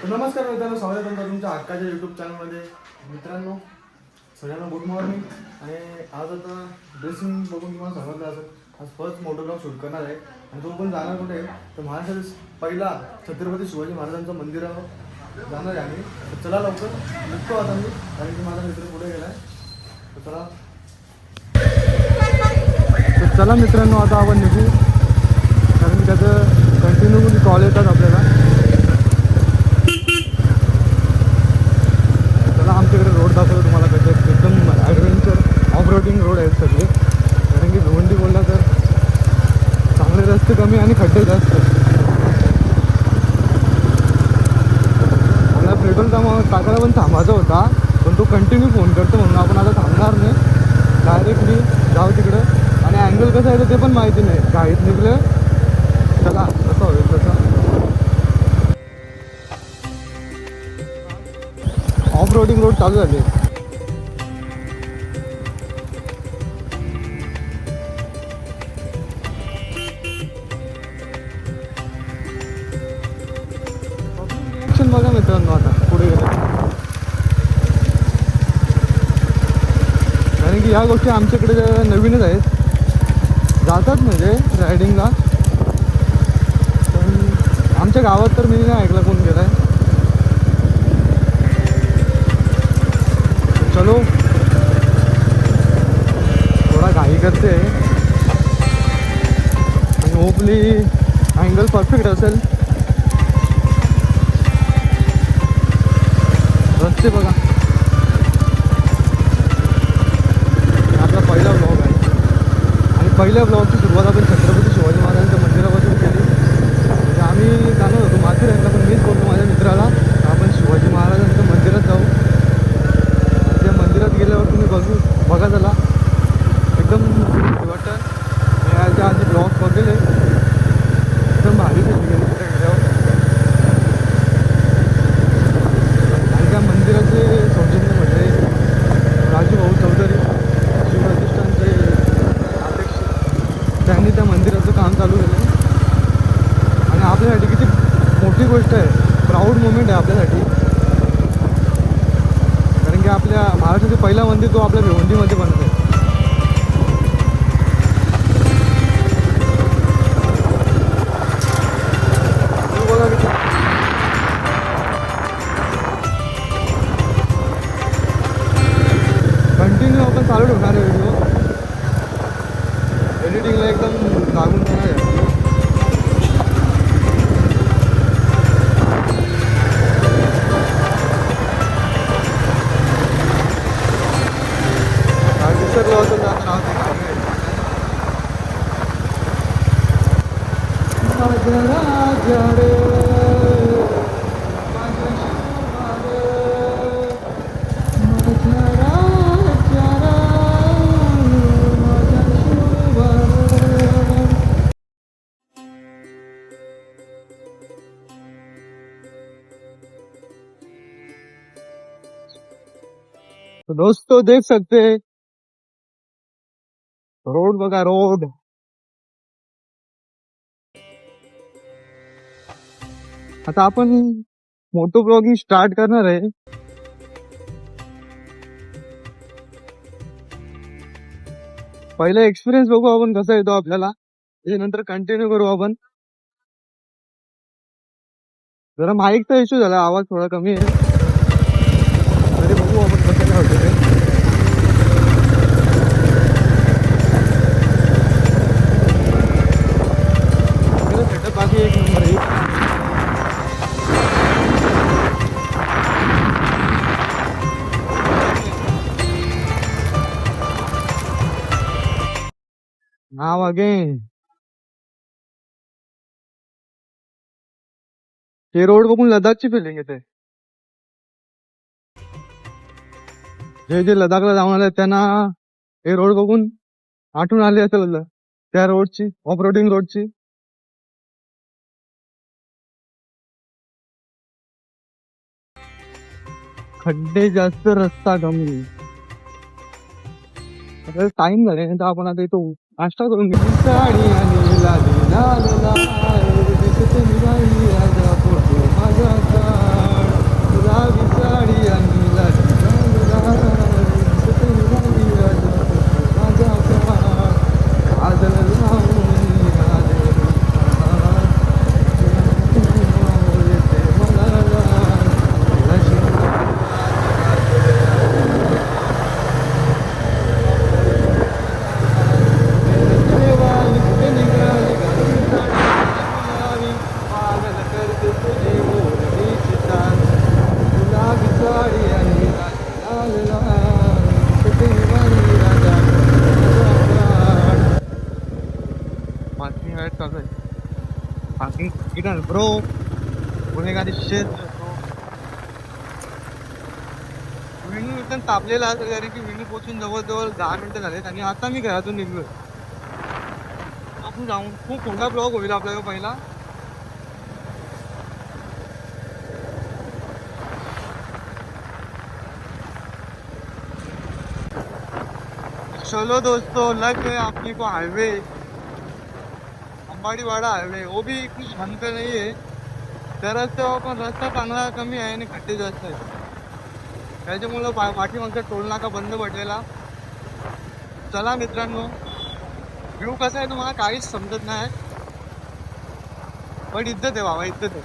तर नमस्कार मित्रांनो स्वागत आहे तुमचं तुमच्या हक्काच्या युट्यूब चॅनलमध्ये मित्रांनो सगळ्यांना गुड मॉर्निंग आणि आज आता ड्रेसिंग बघून तुम्हाला समजलं असेल आज फर्स्ट मोटर ब्लॉग शूट करणार आहे. आणि तो पण जाणार कुठे? तर महाराष्ट्रातील पहिला छत्रपती शिवाजी महाराजांचं मंदिर जाणार आहे आम्ही. तर चला लवकर निघतो आता मी. कारण की माझा मित्र पुढे गेला आहे तर चला. तर चला मित्रांनो आता आपण निघू. कारण त्याचं कंटिन्यू कॉल येतात आपल्याला चला आमच्याकडे तुम्हाला कसे एकदम ॲडव्हेंचर ऑफ रोडिंग रोड आहेत सगळे. कारण की भिवंडी बोलला तर चांगले रस्ते कमी आणि खड्डे जास्त. मला पेट्रोल टाकायला पण थांबायचा होता पण तो कंटिन्यू फोन करतो म्हणून आपण आता थांबणार नाही. डायरेक्टली जाऊ तिकडं. आणि अँगल कसं आहे ते पण माहिती नाही. घाईत निघलं चला कसं होईल तसं. ऑफ रोडिंग रोड चालू झाले. गोष्टी आमच्याकडे नवीनच आहेत. जातात म्हणजे रायडिंगला. पण आमच्या गावात तर मी नाही ऐकलं कोण गेलाय. चलो. थोडा घाई करते. आणि होपली अँगल परफेक्ट असेल. रस्ते बघा. पहिल्या ब्लॉगची सुरुवात आपण छत्रपती शिवाजी महाराजांच्या मंदिरापासून केली. म्हणजे आम्ही जाणार होतो माथेरानला पण मीच बोलतो माझ्या मित्राला आपण शिवाजी महाराजांच्या मंदिरात जाऊ. त्या मंदिरात गेल्यावर तुम्ही बघू बघा त्याला एकदम वाटतं. मी याच्या आधी ब्लॉग बघितले. एकदम भारी दिसली गेली तिथे गेल्यावर आणि त्या मंदिराचे सौजन्य म्हणजे राजू भाऊ चौधरी शिवप्रतिष्ठानचे अध्यक्ष त्यांनी त्या मंदिराचं काम चालू केलं आणि आपल्यासाठी किती मोठी गोष्ट आहे. प्राऊड मुमेंट आहे आपल्यासाठी. कारण की आपल्या महाराष्ट्राचे पहिला मंदिर तो आपल्या भिवंडीमध्ये बनतो आहे कंटिन्यू आपण चालू ठेवणार तो दोस्तों देख सकते हैं रोड बगा रोड आता आपण मोटो ब्लॉगिंग स्टार्ट करणार आहे. पहिला एक्सपिरियन्स बघू आपण कसा येतो आपल्याला. हे नंतर कंटिन्यू करू आपण. जरा माईकचा इश्यू झाला आवाज थोडा कमी आहे. तरी बघू आपण कसं काय होतं नाव again. हे रोड बघून लडाखची फिलिंग येते. जे जे लडाखला जाऊन आले त्यांना हे रोड बघून आठवण आली असेल त्या रोडची ऑफ रोडिंग रोडची खड्डे जास्त रस्ता कमी टाइम झाले नाही तर आपण आता येतो नाश्ता करून साडी आणि लाली लाल लाल, दिसते फोटो माझ्याचा. bro. गुन्हेगार शेत ब्रो एकदम तापलेला आहे कारण की वेणू पोचून जवळजवळ दहा मिनिटं झालेत आणि आता मी घरातून निघलोय आपण जाऊन खूप मोठा ब्लॉग होईल आपल्याला पहिला चलो दोस्तों लग गए आपने को हाईवे अंबाडीवाडा हायवे ओ भी खूप ढंग नाही आहे. त्या रस्त्यावर पण रस्ता चांगला कमी आहे आणि खड्डे जास्त आहेत. त्याच्यामुळं पा पाठीमागचा टोल नाका बंद पडलेला. चला मित्रांनो व्ह्यू कसा आहे तुम्हाला काहीच समजत नाही. पण इज्जत आहे बाबा इज्जत आहे.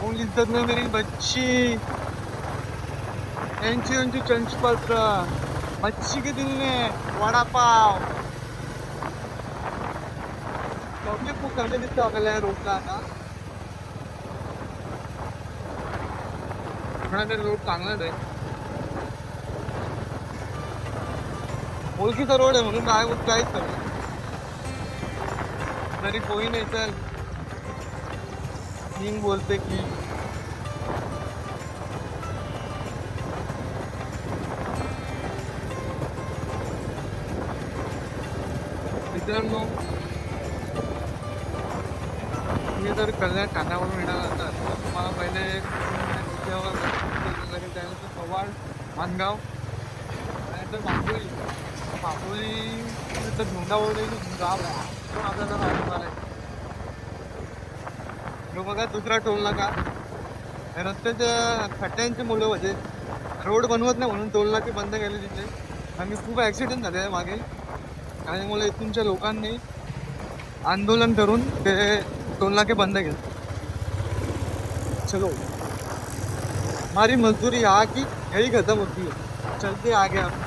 कोण इज्जत नाही मेरी बच्ची. यांची यांची चंचपत्र. मच्छी के दिल में पाव खूप कमी दिसतं आपल्याला रोडला आता. इकडे रोड चांगलाच आहे. ओळखीचा रोड आहे म्हणून काय होत काहीच नाही. तरी कोणी नाही चल किंग बोलते की मित्रांनो मी जर कल्याण कानावर येणार असाल तर तुम्हाला पहिले याच्यावर त्यानंतर पवाड मानगाव. त्यानंतर बापोली बापोली तर धोंडावळी गाव आहे. तो आपल्याला राहणार आहे तो बघा दुसरा टोल नाका. हे रस्त्याच्या खड्ड्यांची मुलं म्हणजे रोड बनवत नाही म्हणून टोल नाके बंद केले तिथे. आणि खूप ॲक्सिडेंट झाले आहे मागे त्यामुळे इथूनच्या लोकांनी आंदोलन करून ते टोल नाके बंद केले. चलो. हमारी मजदूरी यहाँ की यही खत्म होती है. चलते आगे आप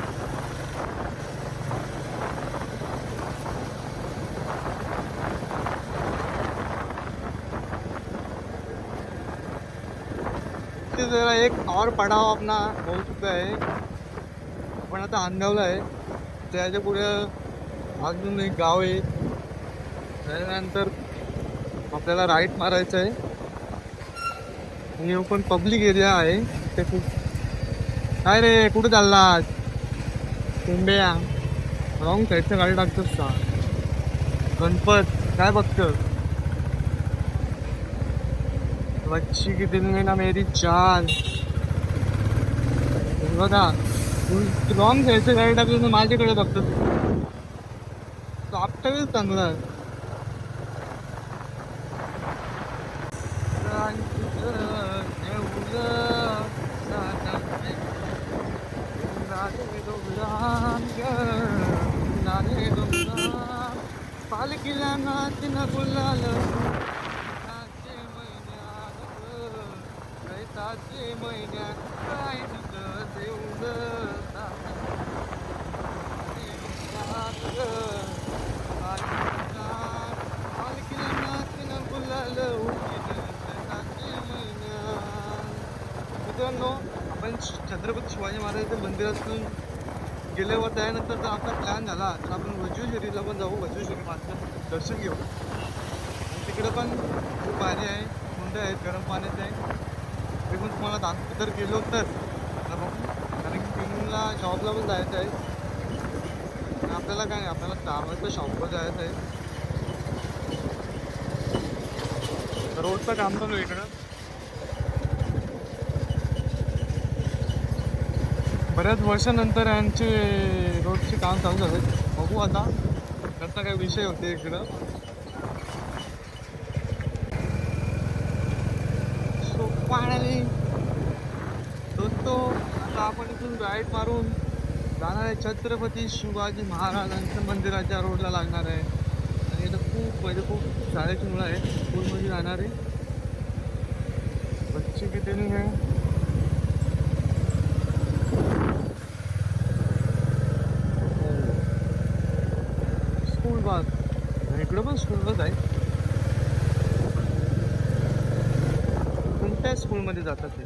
जरा एक और पडाव अपना हो चुका है. आपण आता अंधावला आहे त्याच्या पुढे अजून एक गाव आहे त्याच्यानंतर आपल्याला राईट मारायचं आहे. आणि पण पब्लिक एरिया आहे. ते खूप काय रे कुठे चाललात कुंब्या रॉंग साईडच्या गाडी टाकतोस का? गणपत काय बघतोस? बच्ची की दिल में ना मेरी जान. बघा. रॉंग साईडच्या गाडी टाकली तर माझ्याकडे बघतो तू आपटावेच चांगला. पालखीला नाच न गुलाल नाचे महिन्यात कैताचे महिन्यात काय तुझं देऊळ पालखीला नाच न गुलाल मित्रांनो आपण छत्रपती शिवाजी महाराजांच्या मंदिरातून गेल्यावर त्यानंतर जर आपला प्लॅन झाला तर आपण वज्रेश्वरीला पण जाऊ वज्रेश्वरी मातेचं दर्शन घेऊ आणि तिकडं पण खूप भारी आहे कुंड आहेत गरम पाण्याचे आहे. ते पण तुम्हाला दाखव तर गेलो तर. बघू. कारण की पिंगला शॉपला पण जायचं आहे. आणि आपल्याला काय नाही आपल्याला चार वाजता शॉपवर जायचं आहे. रोडचं काम चालू आहे इकडं. बऱ्याच वर्षानंतर यांचे रोडचे काम चालू झाले. बघू आता. त्याचा काही विषय होते इकडं. सो फायनली दोस्तो आता आपण इथून राईट मारून जाणार आहे छत्रपती शिवाजी महाराजांच्या मंदिराच्या रोडला लागणार आहे. आणि इथं खूप म्हणजे खूप शाळेची मुलं आहे स्कूलमध्ये जाणार आहे बच्ची किती नाही आहे. इकडं पण स्कूलच आहे कोणत्या स्कूलमध्ये जातात ते.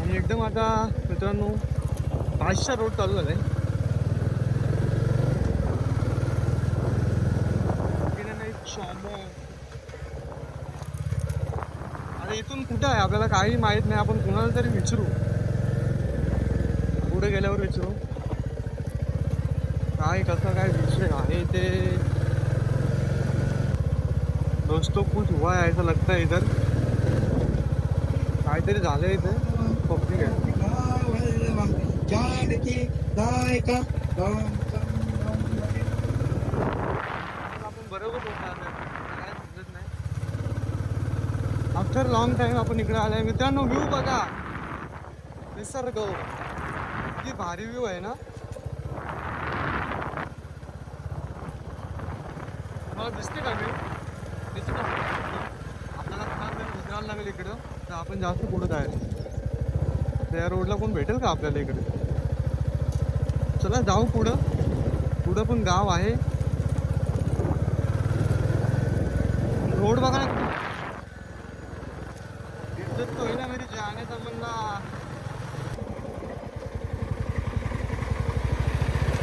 आणि एकदम आता मित्रांनो पाचशा रोड चालू झाला आहे आता इथून कुठं आहे? आपल्याला काही माहीत नाही. आपण कोणाला तरी विचारू. पुढे गेल्यावर विचारू. काय कसं काय विषय आहे ते दोस्तों कुछ हुआ है ऐसा लगता है इधर. काहीतरी झालं इथे. पब्लिक आहे. आपण बरोबर काय समजत नाही. आफ्टर लॉंग टाइम आपण इकडे आलाय. मित्रांनो व्ह्यू बघा. निसर्ग. किती भारी व्ह्यू आहे ना. मला दिसते का व्ह्यू दिसते का आपल्याला पुन्हा जर उतरायला लागेल इकडं. तर आपण जास्त पुढं जायचं त्या रोडला कोण भेटेल का आपल्याला इकडे? चला जाऊ पुढं. पुढं पण गाव आहे. रोड बघा ना किती. इज्जत तो है ना मेरी जाने तमन्ना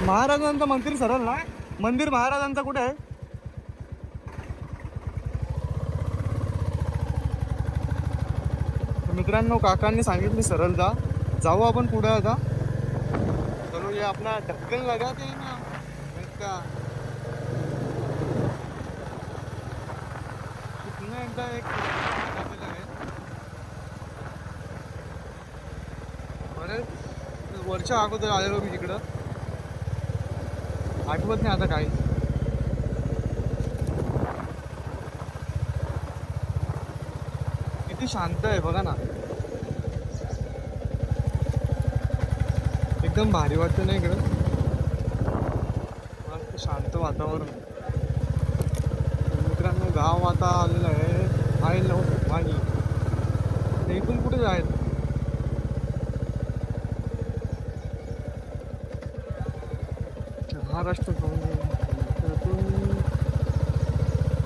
महाराजांचं मंदिर सरळ ना? मंदिर महाराजांचं कुठे आहे? मित्रांनो काकांनी सांगितली सरळ जा. जाऊ आपण पुढे आता. चलो ये ढक्कन लगा ते ना. इसका एकदा एक बरेच वर्षा अगोदर आलेलो मी तिकडं आठवत नाही आता काही. किती शांत आहे बघा ना. एकदम भारी वाटतं नाही इकडं. मस्त शांत वातावरण. मित्रांनो गाव आता आलेलं आहे. आय लव पाणी ते इथून कुठे जायचं? महाराष्ट्र भवन.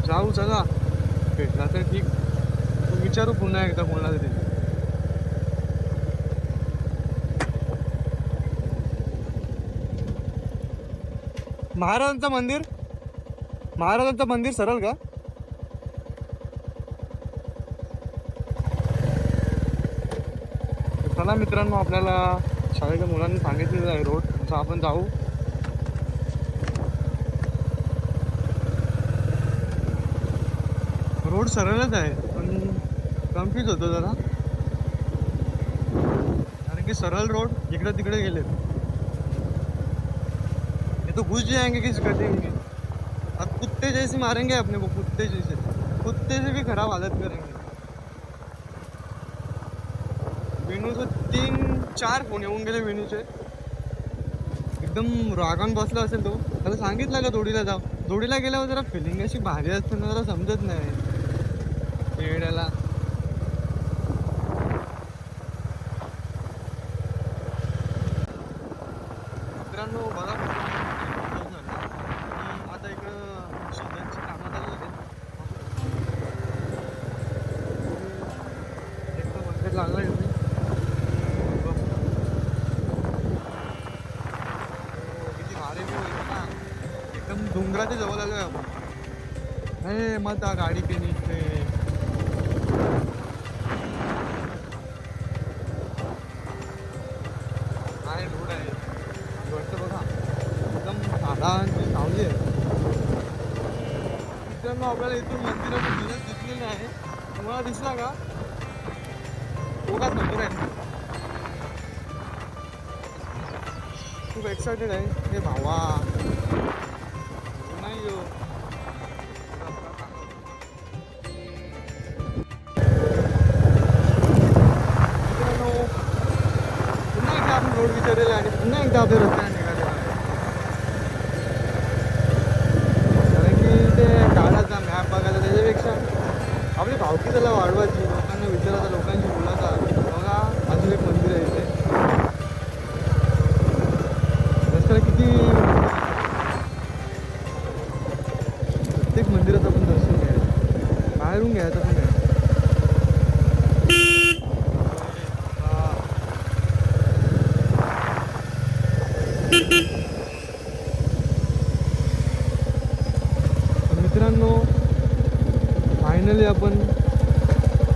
जाऊ चला. भेटला तर ठीक. तू विचारू पुन्हा एकदा कोणाला तरी. महाराजांचं मंदिर? महाराजांचं मंदिर सरळ का? चला मित्रांनो आपल्याला शाळेच्या मुलांनी सांगितलेलं आहे रोड. तर आपण जाऊ. रोड सरळच आहे पण कन्फ्यूज होतो जरा. कारण की सरळ रोड इकडे तिकडे गेले तो घुस जाएंगे किस कटेंगे। अब कुत्ते जैसे मारेंगे अपने को कुत्ते जैसे। कुत्ते से भी खराब हालत करेंगे। विनूचे तीन चार फोन येऊन गेले विनूचे एकदम रागान बसला असेल तो। त्याला सांगितलं का दोडीला जाऊ दोडीला गेल्यावर जरा फिलिंग अशी भारी असते ना जरा समजत नाही. येड्याला मित्रांनो बघा पाऊस झाला. आणि आता इकडं शेतांची कामं चालू आहेत एक तर मंदिर लागलं इथे. किती भारी ना. एकदम डोंगराच्या जवळ आलोय आपण. हे मग त्या गाडी के नीचे आहे रोड आहे? रोडचं बघा. एकदम साधा आणि सावली आहे. मित्रांनो आपल्याला इथून दिवस दिसलेलं आहे. तुम्हाला दिसला का? एक्सायटेड आहे हे भावा नाही हो पुन्हा एकदा आपण रोड विचारलेला आणि पुन्हा एकदा आपल्या रस्त्याने निघालेला आहे कारण की ते काढायचा मॅप बघायचा त्याच्यापेक्षा आपली भावकी त्याला वाढवायची लोकांना विचारायचं लोकांशी बोलायचा बघा अजून एक मंदिर आहे इथे रस्त्याला किती प्रत्येक मंदिराचं आपण दर्शन घ्यायचं बाहेरून घ्यायचं पण घ्यायचं हा. तर मित्रांनो फायनली आपण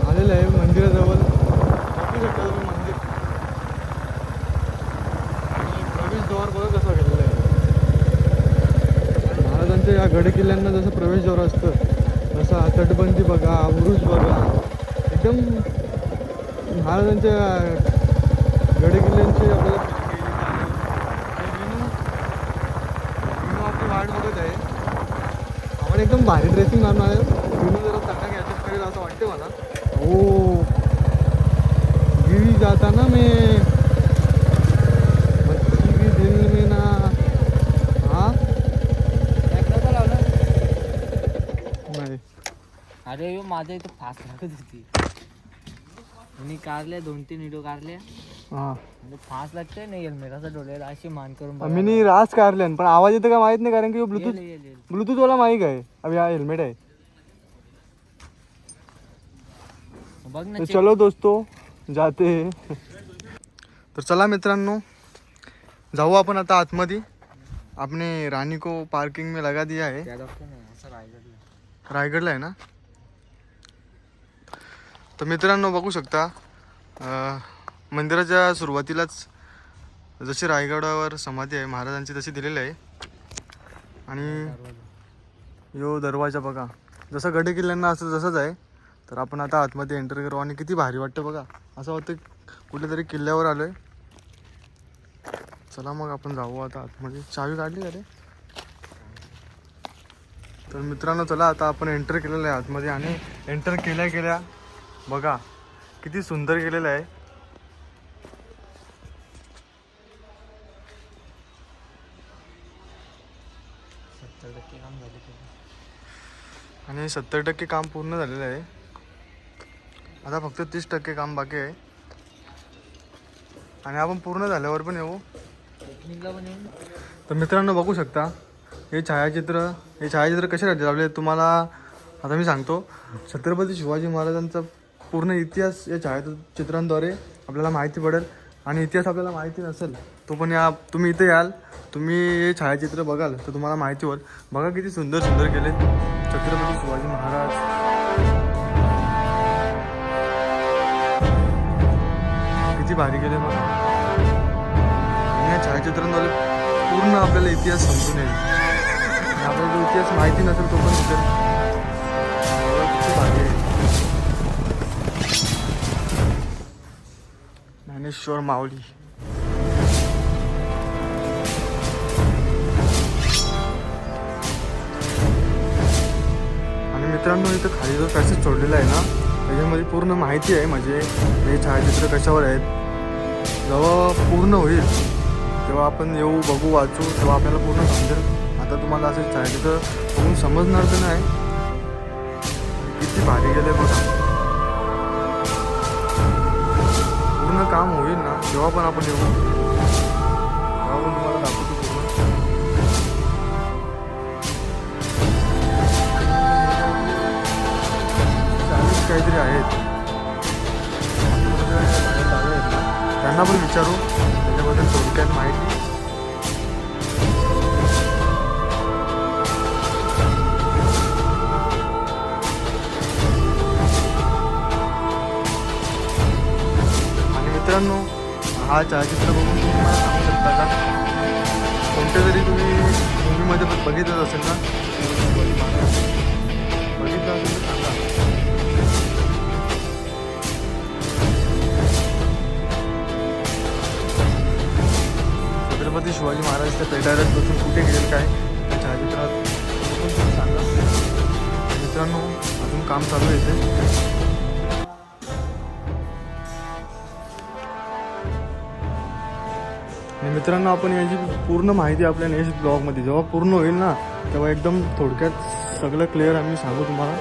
आलेलं आहे मंदिराजवळ बघू शकता तुम्ही मंदिर आणि प्रवेशद्वार बघा कसं केलेलं आहे महाराजांच्या या गड किल्ल्यांना जसं प्रवेशद्वार असतं तसं तटबंदी बघा बुरुज बघा एकदम महाराजांच्या गड किल्ल्यांची आपल्याला आपली वाट बघत आहे. आपण एकदम भारी ड्रेसिंग घालून आहे. विनू जरा चांगला गॅजेट करेल असं वाटते मला. हो. गिरी जाताना मी बच्ची भी दिल में ना हा नाही अरे यो माझ्या इथं फास्ट लागत होती. मी काढल्या दोन तीन व्हिडिओ काढल्या हा. म्हणजे फास्ट लागते ना हेल्मेटाचा डोळ्याला अशी मान करून बघा. मी रास काढल्यान पण आवाज येतो का माहीत नाही कारण की ब्लूटूथ येईल, येईल, येईल. ब्लूटूथ वाला माईक आहे. अभि हा हेल्मेट आहे. बघ ना check. चलो दोस्तों जाते. तर चला मित्रांनो जाऊ आपण आता आतमध्ये. आपने रानी को पार्किंग में लगा दिया है. त्या डॉक्टरने असं रायगडला. रायगडला आहे ना? तर मित्रांनो बघू शकता मंदिराच्या सुरुवातीलाच जशी रायगडावर समाधी आहे महाराजांची तशी दिलेली आहे. आणि यो दरवाजा बघा जसं गडे किल्ल्यांना असं जसंच आहे. तर आपण आता आतमध्ये एंटर करू आणि किती भारी वाटतं बघा. असं वाटतं कुठेतरी किल्ल्यावर आलो आहे चला मग आपण जाऊ आता आतमध्ये. चावी काढली का रे? तर मित्रांनो चला आता आपण एंटर केलेलं आहे आतमध्ये आणि एंटर केल्या केल्या बघा किती सुंदर केलेलं आहे. सत्तर टक्के काम झाले ते. आणि सत्तर टक्के काम पूर्ण झालेलं आहे. आता फक्त तीस टक्के काम बाकी आहे. आणि आपण पूर्ण झाल्यावर पण येऊ. तर मित्रांनो बघू शकता हे छायाचित्र हे छायाचित्र कशासाठी लावले तुम्हाला आता मी सांगतो. छत्रपती शिवाजी महाराजांचा पूर्ण इतिहास या छायाचित्रांद्वारे आपल्याला माहिती पडेल. आणि इतिहास आपल्याला माहिती नसेल तो पण या तुम्ही इथे याल. तुम्ही हे छायाचित्र बघाल तर तुम्हाला माहिती होईल. बघा किती सुंदर सुंदर केले छत्रपती शिवाजी महाराज. किती भारी केले बघा. आणि या छायाचित्रांद्वारे पूर्ण आपल्याला इतिहास समजून येईल. आणि आपल्याला जो इतिहास माहिती नसेल तो पण तिथे किती भारी. ज्ञानेश्वर माऊली. आणि मित्रांनो इथं खाली जो पॅसेज सोडलेला आहे ना त्याच्यामध्ये पूर्ण माहिती आहे. म्हणजे हे छायाचित्र कशावर आहेत जेव्हा पूर्ण होईल तेव्हा आपण येऊ बघू वाचू तेव्हा आपल्याला पूर्ण समजेल. आता तुम्हाला असं छायाचित्र बघून समजणार तर नाही. किती भारी गेले बघा. काम होईल ना तेव्हा पण आपण येऊ तेव्हा पण तुम्हाला दाखवतो चाळीस काहीतरी आहेत. त्यांना पण विचारू. त्याच्याबद्दल थोडक्यात माहिती. हा छायाचित्र बघून तुम्ही मला सांगू शकता का? कोणत्या तरी तुम्ही मूवीमध्ये पण बघितलं असेल ना? बघितलं असेल तर सांगा. छत्रपती शिवाजी महाराज त्या पेटाऱ्यात बसून कुठे गेले काय? त्या छायाचित्रात सांगा. मित्रांनो अजून काम चालू आहे मित्रांनो आपण याची पूर्ण माहिती आपल्या नेक्स्ट ब्लॉगमध्ये. जेव्हा पूर्ण होईल ना तेव्हा एकदम थोडक्यात सगळं क्लिअर आम्ही सांगू तुम्हाला.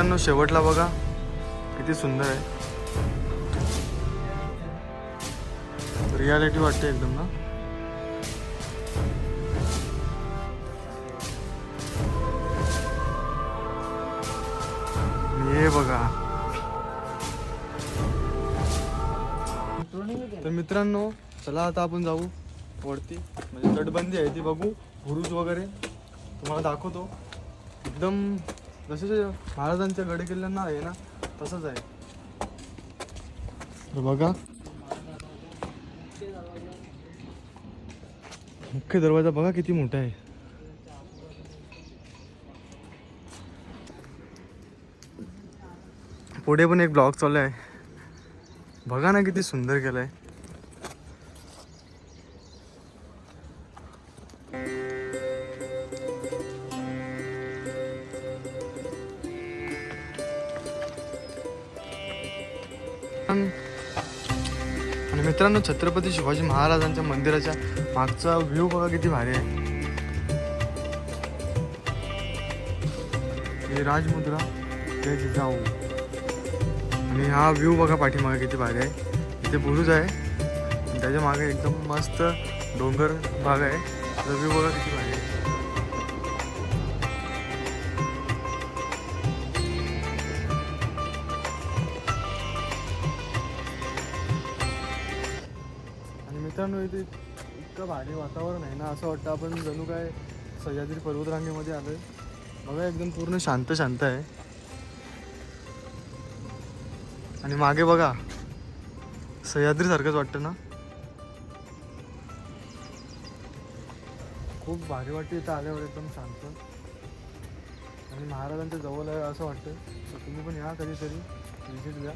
मित्रांनो शेवटला बघा. किती सुंदर आहे. रियालिटी वाटते एकदम ना. हे बघा. तर मित्रांनो चला आता आपण जाऊ वरती. म्हणजे तटबंदी आहे ती बघू. भुरुज वगैरे. तुम्हाला दाखवतो. एकदम जसे महाराजांच्या गड किल्ल्यांना आहे ना तसंच आहे. तर बघा. मुख्य दरवाजा बघा किती मोठा आहे. पुढे पण एक ब्लॉग चालू आहे. बघा ना किती सुंदर केलं आहे मित्रांनो छत्रपती शिवाजी महाराजांच्या मंदिराच्या मागचा व्ह्यू बघा किती भारी आहे. हे राजमुद्रा जय जिजाऊ आणि हा व्ह्यू बघा पाठीमागे किती भारी आहे. इथे बुरुज आहे. त्याच्यामागे एकदम मस्त डोंगर भाग आहे. तर व्ह्यू बघा किती भारी आहे. मित्रांनो इथे इतकं भारी वातावरण आहे ना असं वाटतं आपण जणू काय सह्याद्री पर्वतरांगेमध्ये आलो आहे बघा एकदम पूर्ण शांत शांत आहे. आणि मागे बघा सह्याद्रीसारखंच वाटतं ना? खूप भारी वाटते इथं आल्यावर एकदम शांत. आणि महाराजांच्या जवळ आहे असं वाटतं. तर तुम्ही पण या कधीतरी विजिट द्या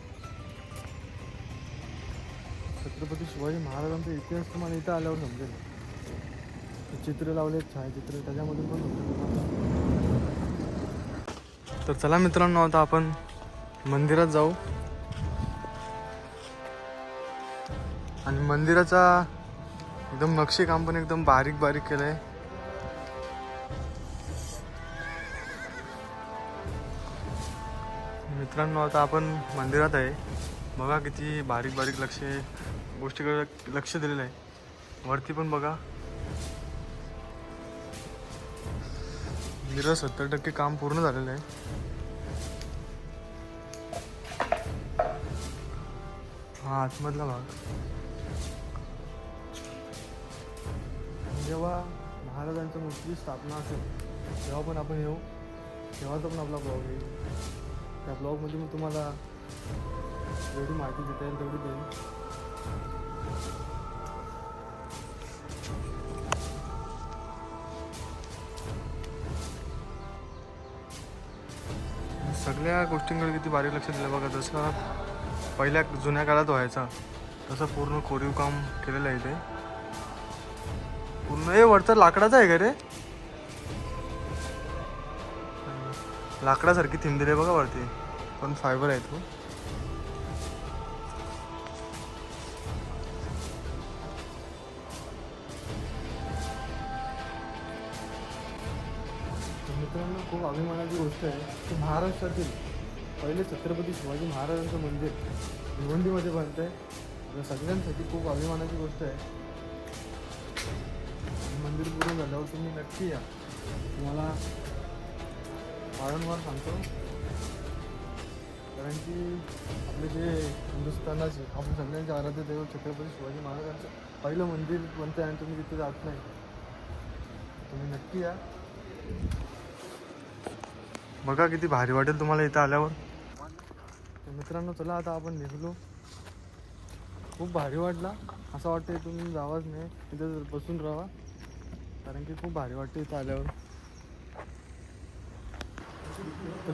छत्रपती शिवाजी महाराजांचा इतिहास तुम्हाला इथं आल्यावर समजेल. चित्र लावले छायाचित्र त्याच्यामध्ये पण तर चला मित्रांनो आता आपण मंदिरात जाऊ. आणि मंदिराचा एकदम नक्षीकाम पण एकदम बारीक बारीक केलंय. मित्रांनो आता आपण मंदिरात आहे. बघा किती बारीक बारीक लक्ष गोष्टीकडे लक्ष दिलेलं आहे. वरती पण बघा. मंदिरात सत्तर टक्के काम पूर्ण झालेलं आहे. हा आतमधला भाग. जेव्हा महाराजांच्या मूर्तीची स्थापना असेल तेव्हा पण आपण येऊ. तेव्हाचा पण आपला ब्लॉग येईल. त्या ब्लॉगमध्ये मी तुम्हाला जेवढी माहिती देता येईल तेवढी देईन. सगळ्या गोष्टींकडे किती बारीक लक्ष दिलं बघा जसं पहिल्या जुन्या काळात व्हायचा तसं पूर्ण कोरीव काम केलेलं आहे ते पूर्ण हे वरचं लाकडाचा आहे का रे? लाकडासारखी थिंब दिली आहे बघा वरती. पण फायबर आहे तो. महाराष्ट्रातील पहिले छत्रपती शिवाजी महाराजांचं मंदिर भिवंडीमध्ये बनतं आहे सगळ्यांसाठी खूप अभिमानाची गोष्ट आहे. मंदिर पूर्ण झाल्यावर तुम्ही नक्की या. तुम्हाला वारंवार सांगतो. कारण की आपले जे हिंदुस्थानाचे आपण सगळ्यांचे आराध्य दैवत छत्रपती शिवाजी महाराजांचं पहिलं मंदिर बनतं आहे आणि तुम्ही तिथे जात नाही. तुम्ही नक्की या. बघा किती भारी वाटेल तुम्हाला इथं आल्यावर. तर मित्रांनो चला आता आपण निघलो. खूप भारी वाटला. असं वाटतं इथून जावाच नाही. इथं बसून राहा. कारण की खूप भारी वाटते इथं आल्यावर.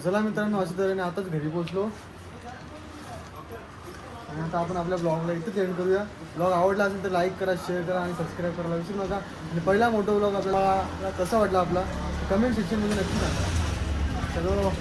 चला मित्रांनो अशा तऱ्हेने आताच घरी पोचलो आणि आता आपण आपल्या ब्लॉगला इथंच एंड करूया. ब्लॉग आवडला असेल तर लाईक करा शेअर करा आणि सबस्क्राईब करायला विसरू नका. आणि पहिला मोठा ब्लॉग आपल्याला कसा वाटला आपला? कमेंट सेक्शनमध्ये नक्की सांगा. चलो